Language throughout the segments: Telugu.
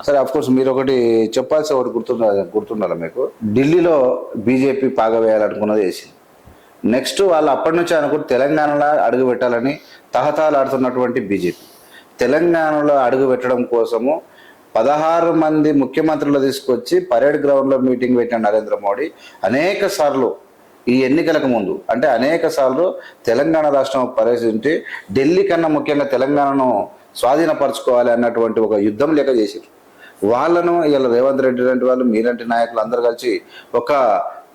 సరే అఫ్ కోర్స్ మీరు ఒకటి చెప్పాల్సి ఒకటి గుర్తుండాలి గుర్తుండాలి మీకు? ఢిల్లీలో బీజేపీ పాగవేయాలనుకున్నది వేసింది. నెక్స్ట్ వాళ్ళు అప్పటి నుంచి అనుకుంటే తెలంగాణలో అడుగు పెట్టాలని తహతాలాడుతున్నటువంటి బీజేపీ. తెలంగాణలో అడుగు పెట్టడం కోసము పదహారు మంది ముఖ్యమంత్రులు తీసుకొచ్చి పరేడ్ గ్రౌండ్లో మీటింగ్ పెట్టిన నరేంద్ర మోడీ అనేక సార్లు ఈ ఎన్నికలకు ముందు అంటే అనేక సార్లు తెలంగాణ రాష్ట్రం పర్యటించి ఢిల్లీ కన్నా ముఖ్యంగా తెలంగాణను స్వాధీనపరచుకోవాలి అన్నటువంటి ఒక యుద్ధం లెక్క చేశారు వాళ్ళను ఇలా రేవంత్ రెడ్డి లాంటి వాళ్ళు మీలాంటి నాయకులు అందరు కలిసి ఒక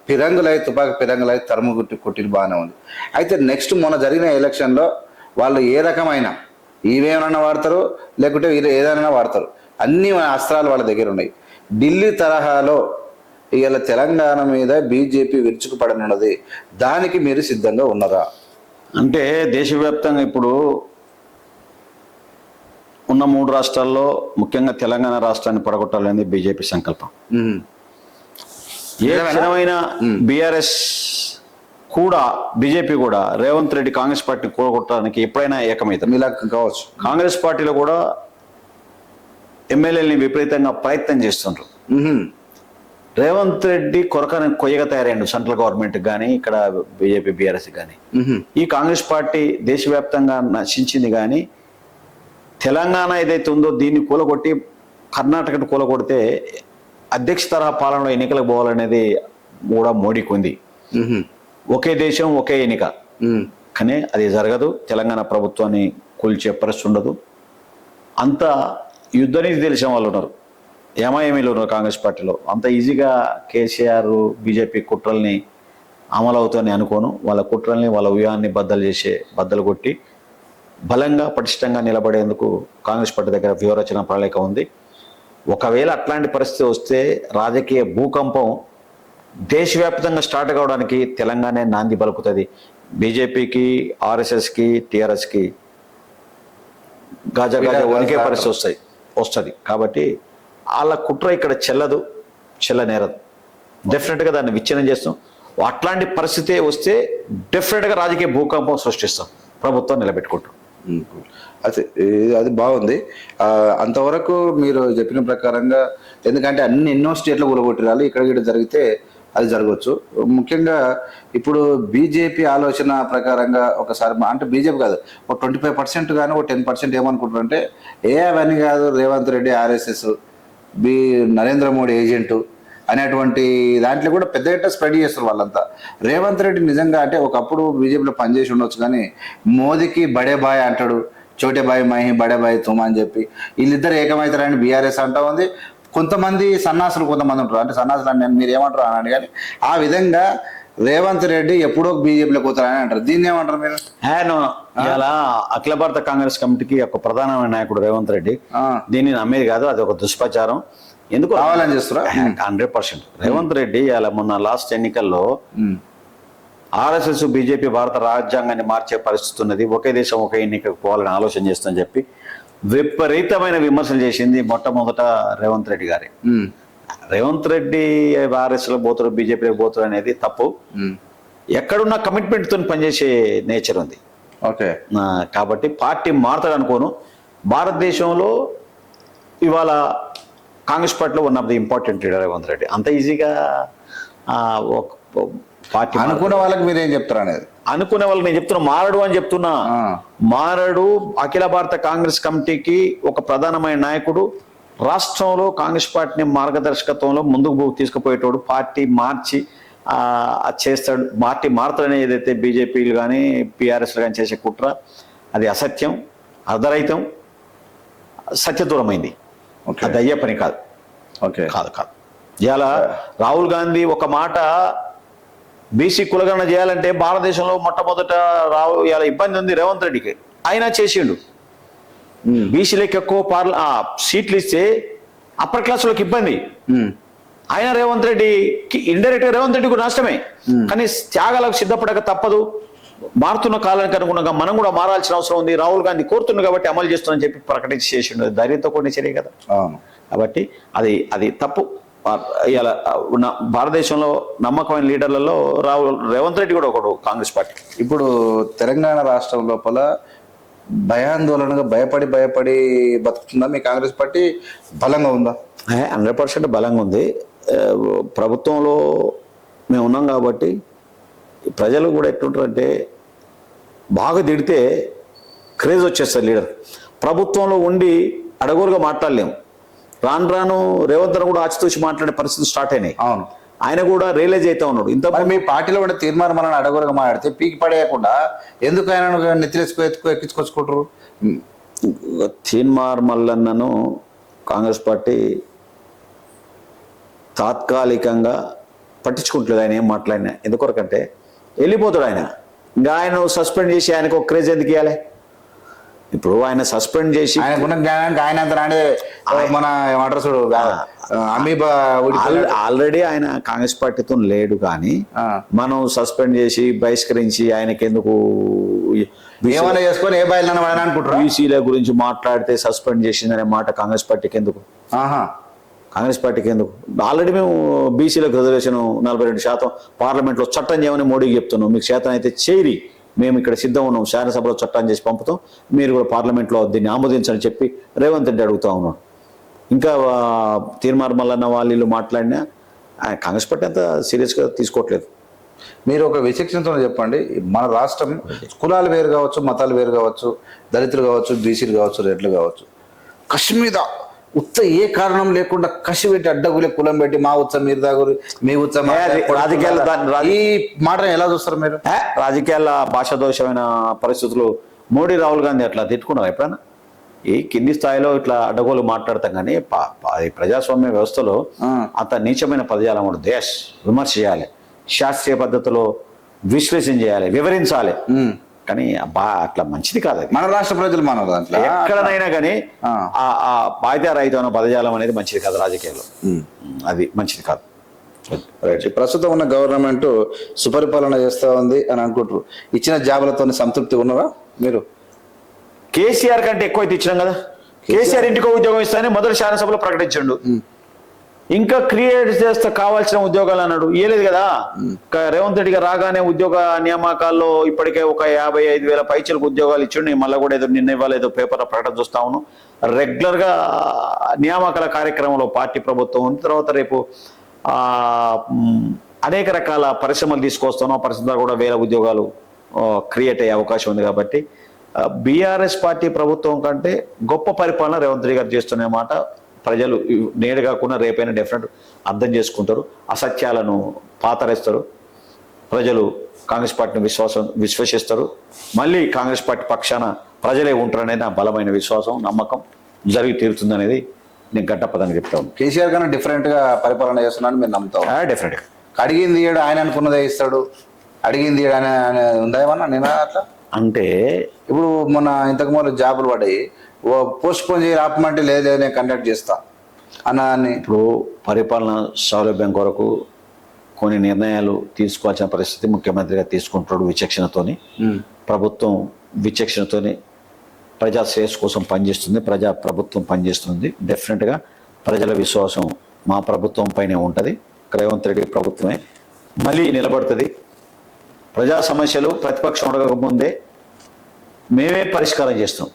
పిరంగులై తుపాకి పిరంగులై తరుము కొట్టి కొట్టిన బాగానే ఉంది. అయితే నెక్స్ట్ మొన్న జరిగిన ఎలక్షన్లో వాళ్ళు ఏ రకమైన ఇవేమైనా వాడతారు లేకుంటే వీరు ఏదైనా వాడతారు. అన్ని అస్త్రాలు వాళ్ళ దగ్గర ఉన్నాయి. ఢిల్లీ తరహాలో ఇవాళ తెలంగాణ మీద బీజేపీ విరుచుకుపడనున్నది. దానికి మీరు సిద్ధంగా ఉన్నారా? అంటే దేశవ్యాప్తంగా ఇప్పుడు ఉన్న మూడు రాష్ట్రాల్లో ముఖ్యంగా తెలంగాణ రాష్ట్రాన్ని పడగొట్టాలనేది బీజేపీ సంకల్పం. ఏ? క్షణమైనా బీఆర్ఎస్ కూడా బీజేపీ కూడా రేవంత్ రెడ్డి కాంగ్రెస్ పార్టీని కూడగొట్టడానికి ఎప్పుడైనా ఏకమవుతారు మీలా కావచ్చు కాంగ్రెస్ పార్టీలో కూడా ఎమ్మెల్యేలని విపరీతంగా ప్రయత్నం చేస్తుండ్రు. రేవంత్ రెడ్డి కొరకని కొయ్యగా తయారైండు సెంట్రల్ గవర్నమెంట్ కానీ ఇక్కడ బీజేపీ బీఆర్ఎస్ కానీ. ఈ కాంగ్రెస్ పార్టీ దేశవ్యాప్తంగా నశించింది కానీ తెలంగాణ ఏదైతే ఉందో దీన్ని కూలగొట్టి కర్ణాటకను కూలగొడితే అధ్యక్ష తరహా పాలనలో ఎన్నికలకు పోవాలనేది కూడా మోడీకి ఉంది. ఒకే దేశం ఒకే ఎన్నిక. కానీ అది జరగదు. తెలంగాణ ప్రభుత్వాన్ని కూల్చే పరిస్థితి ఉండదు. అంత యుద్ధ నీతి తెలిసిన వాళ్ళు ఉన్నారు. ఏమాయేమీలు ఉన్నారు కాంగ్రెస్ పార్టీలో. అంత ఈజీగా కేసీఆర్ బీజేపీ కుట్రల్ని అమలు అవుతాయని అనుకోను. వాళ్ళ కుట్రల్ని వాళ్ళ వ్యూహాన్ని బద్దలు చేసే బద్దలు కొట్టి బలంగా పటిష్టంగా నిలబడేందుకు కాంగ్రెస్ పార్టీ దగ్గర వ్యూహరచన ప్రణాళిక ఉంది. ఒకవేళ అట్లాంటి పరిస్థితి వస్తే రాజకీయ భూకంపం దేశవ్యాప్తంగా స్టార్ట్ కావడానికి తెలంగాణ నాంది పలుకుతుంది. బీజేపీకి ఆర్ఎస్ఎస్కి టిఆర్ఎస్కి గాజా గాజా వణికే పరిస్థితి వస్తాయి వస్తుంది. కాబట్టి వాళ్ళ కుట్ర ఇక్కడ చెల్లదు చెల్లనేరదు. డెఫినెట్గా దాన్ని విచ్ఛిన్నం చేస్తాం. అట్లాంటి పరిస్థితి వస్తే డెఫినెట్గా రాజకీయ భూకంపం సృష్టిస్తాం. ప్రభుత్వం నిలబెట్టుకుంటాం. అదే అది బాగుంది. అంతవరకు మీరు చెప్పిన ప్రకారంగా ఎందుకంటే అన్ని ఎన్నో స్టేట్లు కూలగొట్టిరాలి ఇక్కడ ఇక్కడ జరిగితే అది జరగవచ్చు ముఖ్యంగా ఇప్పుడు బీజేపీ ఆలోచన ప్రకారంగా ఒకసారి అంటే బీజేపీ కాదు ఒక ట్వంటీ ఫైవ్ పర్సెంట్ కానీ ఒక టెన్ పర్సెంట్ ఏమనుకుంటారంటే ఏ అవన్నీ కాదు Revanth Reddy RSS B Narendra Modi agent అనేటువంటి దాంట్లో కూడా పెద్ద ఎట్ట స్ప్రెడ్ చేస్తారు వాళ్ళంతా. రేవంత్ రెడ్డి నిజంగా అంటే ఒకప్పుడు బీజేపీలో పనిచేసి ఉండొచ్చు కానీ మోదీకి బడే బాయ్ అంటాడు. చోటే బాయ్ మహి బడే బాయ్ తుమ అని చెప్పి. వీళ్ళిద్దరు ఏకమవుతారని బీఆర్ఎస్ అంటా ఉంది. కొంతమంది సన్నాసులు కొంతమంది ఉంటారు. అంటే సన్నాసులు అని నేను మీరు ఏమంటారు అని కానీ ఆ విధంగా రేవంత్ రెడ్డి ఎప్పుడో బీజేపీలోకి పోతారని అంటారు. దీన్ని ఏమంటారు మీరు? Hey no. ఇలా అఖిల భారత కాంగ్రెస్ కమిటీకి ఒక ప్రధానమైన నాయకుడు రేవంత్ రెడ్డి. దీన్ని నమ్మేది కాదు. అది ఒక దుష్ప్రచారం. ఎందుకు? కావాలని చేస్తారా? Hundred percent. రేవంత్ రెడ్డి ఇలా మొన్న లాస్ట్ ఎన్నికల్లో ఆర్ఎస్ఎస్ బీజేపీ భారత రాజ్యాంగాన్ని మార్చే పరిస్థితి ఉన్నది. ఒకే దేశం ఒకే ఎన్నికకు పోవాలని ఆలోచన చేస్తుందని చెప్పి విపరీతమైన విమర్శలు చేసింది మొట్టమొదట రేవంత్ రెడ్డి గారి. రేవంత్ రెడ్డి ఆర్ఎస్లో పోతారు బీజేపీలో పోతారు అనేది తప్పు. ఎక్కడున్న కమిట్మెంట్తో పనిచేసే నేచర్ ఉంది. ఓకే. కాబట్టి పార్టీ మారుతాడు అనుకోను భారతదేశంలో ఇవాళ Congress party one of the important leader Revanth Reddy. అంత ఈజీగా పార్టీ. అనుకున్న వాళ్ళకి మీరు ఏం చెప్తారు అనేది? అనుకునే వాళ్ళకి నేను చెప్తున్నా మారడు అని చెప్తున్నా. మారడు అఖిల భారత కాంగ్రెస్ కమిటీకి ఒక ప్రధానమైన నాయకుడు రాష్ట్రంలో కాంగ్రెస్ పార్టీని మార్గదర్శకత్వంలో ముందుకు తీసుకుపోయేటోడు పార్టీ మార్చి చేస్తాడు. పార్టీ మారుతాడని ఏదైతే బీజేపీలు కానీ పిఆర్ఎస్లు కానీ చేసే కుట్ర అది అసత్యం అర్ధరహితం సత్యదూరమైంది. అది అయ్యే పని కాదు. ఓకే. కాదు కాదు. ఇవాళ రాహుల్ గాంధీ ఒక మాట బీసీ కులగణన చేయాలంటే భారతదేశంలో మొట్టమొదట రావు ఇవాళ ఇబ్బంది ఉంది రేవంత్ రెడ్డికి. ఆయన చేసిండు. బీసీలకు ఎక్కువ పార్ల ఆ, సీట్లు ఇస్తే అప్పర్ క్లాసులకు ఇబ్బంది. ఆయన రేవంత్ రెడ్డికి ఇండైరెక్ట్ రేవంత్ రెడ్డికి నష్టమే. కానీ త్యాగాలకు సిద్ధపడక తప్పదు. మారుతున్న కాలానికి అనుగుణంగా మనం కూడా మారాల్సిన అవసరం ఉంది. రాహుల్ గాంధీ కోరుతుంది కాబట్టి అమలు చేస్తుందని చెప్పి ప్రకటించి చేసిండు. అది ధైర్యంతో కూడిన చర్య కదా. కాబట్టి అది అది తప్పు. ఇలా ఉన్న భారతదేశంలో నమ్మకమైన లీడర్లలో రాహుల్ రేవంత్ రెడ్డి కూడా ఒకడు కాంగ్రెస్ పార్టీ. ఇప్పుడు తెలంగాణ రాష్ట్రం లోపల భయాందోళనగా భయపడి భయపడి బతుకుతుందా మీ కాంగ్రెస్ పార్టీ? బలంగా ఉందా? హండ్రెడ్ పర్సెంట్ బలంగా ఉంది. ప్రభుత్వంలో మేము ఉన్నాం కాబట్టి ప్రజలు కూడా ఎట్లుంటారంటే బాగా తిడితే క్రేజ్ వచ్చేస్తుంది లీడర్. ప్రభుత్వంలో ఉండి అడగోలుగా మాట్లాడలేము రాను రాను రేవంత్ రావు కూడా ఆచితూచి మాట్లాడే పరిస్థితులు స్టార్ట్ అయినాయి. అవును. ఆయన కూడా రియలైజ్ అవుతా ఉన్నాడు. ఇంత మీ పార్టీలో కూడా తీర్మానం మనం అడగొరగా మాట్లాడితే పీకి పడేయకుండా ఎందుకు ఆయన నెత్తిలేసుకు ఎత్తుకు ఎక్కించుకొచ్చుకుంటారు? తీన్మార్ మల్లన్నను కాంగ్రెస్ పార్టీ తాత్కాలికంగా పట్టించుకుంటలేదు. ఆయన ఏం మాట్లాడినా. ఎందుకొరకంటే వెళ్ళిపోతాడు ఆయన. ఇంకా ఆయన సస్పెండ్ చేసి ఆయనకు ఒక క్రేజ్ ఎందుకు ఇవ్వాలి ఇప్పుడు ఆయన సస్పెండ్ చేసి ఆయనకున్న జ్ఞానానికి ఆయన అంత మన ఏమంటారు ఆల్రెడీ ఆయన కాంగ్రెస్ పార్టీతో లేడు కానీ. మనం సస్పెండ్ చేసి బహిష్కరించి ఆయనకి ఎందుకు ఏమైనా చేసుకొని ఏ బయలు అనుకుంటారు బీసీల గురించి మాట్లాడితే సస్పెండ్ చేసిందనే మాట కాంగ్రెస్ పార్టీకి ఎందుకు? ఆహా. కాంగ్రెస్ పార్టీకి ఎందుకు? ఆల్రెడీ మేము బీసీలకు రిజర్వేషన్ నలభై రెండు శాతం పార్లమెంట్లో చట్టం చేయమని మోడీకి చెప్తున్నాం. మీకు శాతం అయితే చేరి మేము ఇక్కడ సిద్ధం ఉన్నాం. శాసనసభలో చట్టం చేసి పంపుతాం. మీరు కూడా పార్లమెంట్లో దీన్ని ఆమోదించని చెప్పి రేవంత్ రెడ్డి అడుగుతా ఉన్నాం ఇంకా తీర్మార్ మల్లన్న వాళ్ళు మాట్లాడినా ఆయన కాంగ్రెస్ పార్టీ అంత సీరియస్గా తీసుకోవట్లేదు. మీరు ఒక విచక్షణతో చెప్పండి. మన రాష్ట్రం కులాలు వేరు కావచ్చు మతాలు వేరు కావచ్చు దళితులు కావచ్చు బీసీలు కావచ్చు రెడ్లు కావచ్చు. కసి మీద ఉత్త ఏ కారణం లేకుండా కసి పెట్టి అడ్డగులే కులం పెట్టి మా ఉత్సవం మీరు దాగురు మీ ఉత్సవం అది. రాజకీయాలు ఈ మాటను ఎలా చూస్తారు మీరు రాజకీయాల భాషాదోషమైన పరిస్థితులు మోడీ రాహుల్ గాంధీ అట్లా తిట్టుకున్నారు ఎప్పుడైనా ఈ కింది స్థాయిలో ఇట్లా అడ్డగోలు మాట్లాడతాం కానీ ఈ ప్రజాస్వామ్య వ్యవస్థలో. అంత నీచమైన పదజాలం ఉండదు దేశ్ విమర్శ చేయాలి శాస్త్రీయ పద్ధతిలో విశ్లేషణ చేయాలి వివరించాలి. కానీ బా అట్లా మంచిది కాదు అది. మన రాష్ట్ర ప్రజలు మన దాంట్లో. ఎక్కడనైనా కానీ ఆ. బాధ్యత రహితమైన పదజాలం అనేది మంచిది కాదు రాజకీయాల్లో. అది మంచిది కాదు. రైట్. ప్రస్తుతం ఉన్న గవర్నమెంట్ సుపరిపాలన చేస్తా ఉంది అని అనుకుంటారు. ఇచ్చిన జాబులతో సంతృప్తి ఉన్నారా మీరు? కేసీఆర్ కంటే ఎక్కువ అయితే ఇచ్చినాం కదా. కేసీఆర్ ఇంటికో ఉద్యోగం ఇస్తానని మొదటి శాసనసభలో ప్రకటించండు. ఇంకా క్రియేట్ చేస్తే కావాల్సిన ఉద్యోగాలు అన్నాడు. ఇయ్యలేదు కదా? రేవంత్ రెడ్డి గారు రాగానే ఉద్యోగ నియామకాల్లో ఇప్పటికే ఒక యాభై ఐదు వేల పైచలకు ఉద్యోగాలు ఇచ్చిండు. నేను మళ్ళీ కూడా ఏదో నిన్న ఇవ్వాలి ఏదో పేపర్లో ప్రకటన చూస్తా ఉన్నాను. రెగ్యులర్గా నియామకాల కార్యక్రమంలో పార్టీ ప్రభుత్వం ఉంది. తర్వాత రేపు అనేక రకాల పరిశ్రమలు తీసుకొస్తాను ఆ పరిశ్రమ కూడా వేల ఉద్యోగాలు క్రియేట్ అయ్యే అవకాశం ఉంది కాబట్టి బీఆర్ఎస్ పార్టీ ప్రభుత్వం కంటే గొప్ప పరిపాలన రేవంత్ రెడ్డి గారు చేస్తున్న మాట. ప్రజలు నేడు కాకుండా రేపైనా డెఫినెట్ అర్థం చేసుకుంటారు అసత్యాలను పాతరేస్తారు ప్రజలు కాంగ్రెస్ పార్టీని విశ్వాసం విశ్వసిస్తారు. మళ్ళీ కాంగ్రెస్ పార్టీ పక్షాన ప్రజలే ఉంటారనేది నా బలమైన విశ్వాసం నమ్మకం జరిగి తీరుతుంది అనేది నేను గడ్డపదని చెప్తాను కేసీఆర్ కన్నా డిఫరెంట్గా పరిపాలన చేస్తున్నాను మీరు నమ్ముతాం డెఫినెట్గా అడిగింది ఏడు ఆయన అనుకున్నదే ఇస్తాడు అడిగింది ఏడు ఆయన ఆయన ఉందా ఏమన్నా? నేను అట్లా? అంటే ఇప్పుడు మొన్న ఇంతకు ముందు జాబులు పడ్డాయి ఓ పోస్ట్ పోన్ చేసి ఆపమంటే లేదు నేను కండక్ట్ చేస్తా అన్న అని ఇప్పుడు పరిపాలన సౌలభ్యం కొరకు కొన్ని నిర్ణయాలు తీసుకోవాల్సిన పరిస్థితి ముఖ్యమంత్రిగా తీసుకుంటాడు విచక్షణతోని. ప్రభుత్వం విచక్షణతోని ప్రజా శ్రేయస్ కోసం పనిచేస్తుంది ప్రజా ప్రభుత్వం పనిచేస్తుంది. డెఫినెట్గా ప్రజల విశ్వాసం మా ప్రభుత్వం పైనే ఉంటుంది. రేవంత్ రెడ్డి ప్రభుత్వమే మళ్ళీ నిలబడుతుంది. ప్రజా సమస్యలు ప్రతిపక్షం అడగకముందే మేమే పరిష్కారం చేస్తాం.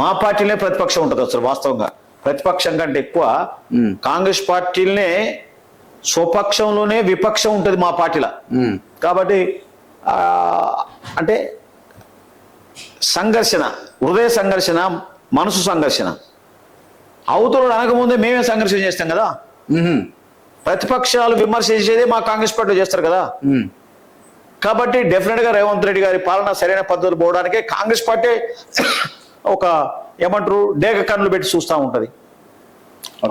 మా పార్టీలే ప్రతిపక్షం ఉంటుంది అసలు వాస్తవంగా ప్రతిపక్షం కంటే ఎక్కువ. కాంగ్రెస్ పార్టీలనే స్వపక్షంలోనే విపక్షం ఉంటుంది మా పార్టీలో. కాబట్టి అంటే సంఘర్షణ హృదయ సంఘర్షణ మనసు సంఘర్షణ అవతల అనకముందే మేమే సంఘర్షణ చేస్తాం కదా. ప్రతిపక్షాలు విమర్శ చేసేదే మా కాంగ్రెస్ పార్టీలో చేస్తారు కదా. కాబట్టి డెఫినెట్గా రేవంత్ రెడ్డి గారి పాలన సరైన పద్ధతులు పోవడానికే కాంగ్రెస్ పార్టీ ఒక ఏమంటారు డేగ కన్నులు పెట్టి చూస్తూ ఉంటది.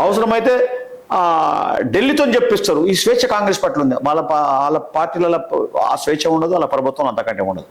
అవసరమైతే ఆ ఢిల్లీతో చెప్పిస్తారు. ఈ స్వేచ్ఛ కాంగ్రెస్ పార్టీలో ఉంది. వాళ్ళ వాళ్ళ పార్టీల ఆ స్వేచ్ఛ ఉండదు వాళ్ళ ప్రభుత్వం అంతకంటే ఉండదు.